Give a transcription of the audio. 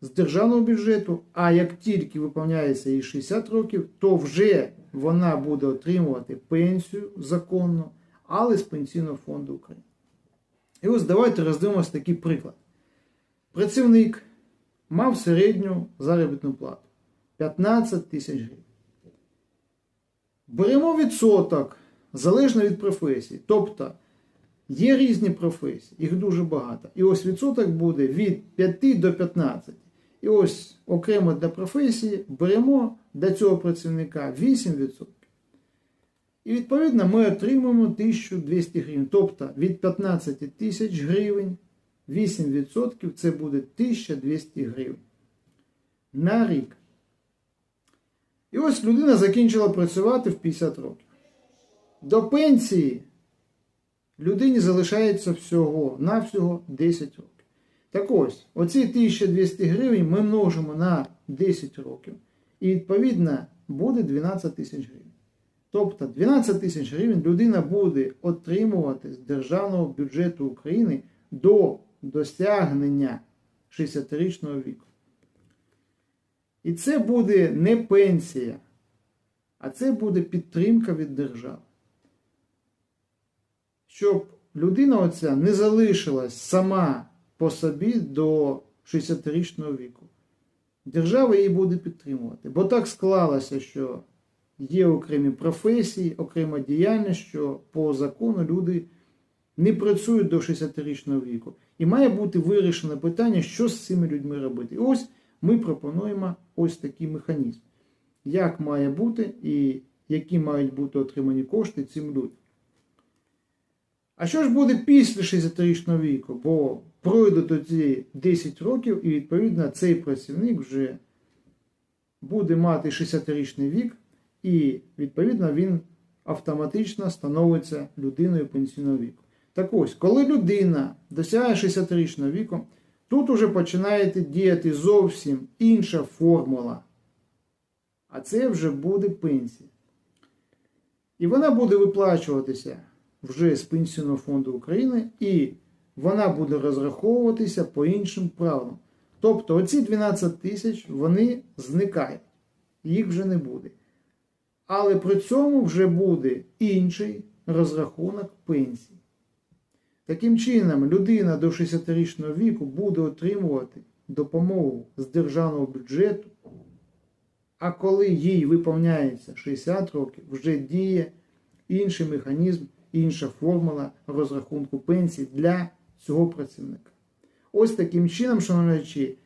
з державного бюджету, а як тільки виповняється їй 60 років, то вже вона буде отримувати пенсію законно, але з Пенсійного фонду України. І ось давайте роздивимося такий приклад. Працівник мав середню заробітну плату 15 тисяч гривень. Беремо відсоток залежно від професії. Тобто є різні професії, їх дуже багато. І ось відсоток буде від 5 до 15. І ось окремо для професії беремо для цього працівника 8%. І відповідно ми отримуємо 1200 гривень. Тобто від 15 тисяч гривень 8% це буде 1200 гривень на рік. І ось людина закінчила працювати в 50 років. До пенсії людині залишається всього навсього 10 років. Так ось, оці 1200 гривень ми множимо на 10 років. І відповідно буде 12 тисяч гривень. Тобто 12 тисяч гривень людина буде отримувати з державного бюджету України до досягнення 60-річного віку. І це буде не пенсія, а це буде підтримка від держави. Щоб людина оця не залишилась сама по собі до 60-річного віку. Держава її буде підтримувати. Бо так склалося, що є окремі професії, окрема діяльність, що по закону люди не працюють до 60-річного віку. І має бути вирішено питання, що з цими людьми робити. І ось ми пропонуємо ось такий механізм. Як має бути і які мають бути отримані кошти цим людям. А що ж буде після 60-річного віку? Бо пройде тоді 10 років, і відповідно цей працівник вже буде мати 60-річний вік, і відповідно він автоматично становиться людиною пенсійного віку. Так ось, коли людина досягає 60-річного віку, тут уже починає діяти зовсім інша формула. А це вже буде пенсія. І вона буде виплачуватися вже з Пенсійного фонду України, і вона буде розраховуватися по іншим правилам. Тобто оці 12 тисяч вони зникають, їх вже не буде. Але при цьому вже буде інший розрахунок пенсії. Таким чином, людина до 60-річного віку буде отримувати допомогу з державного бюджету, а коли їй виповняється 60 років, вже діє інший механізм, інша формула розрахунку пенсії для цього працівника. Ось таким чином, шановні,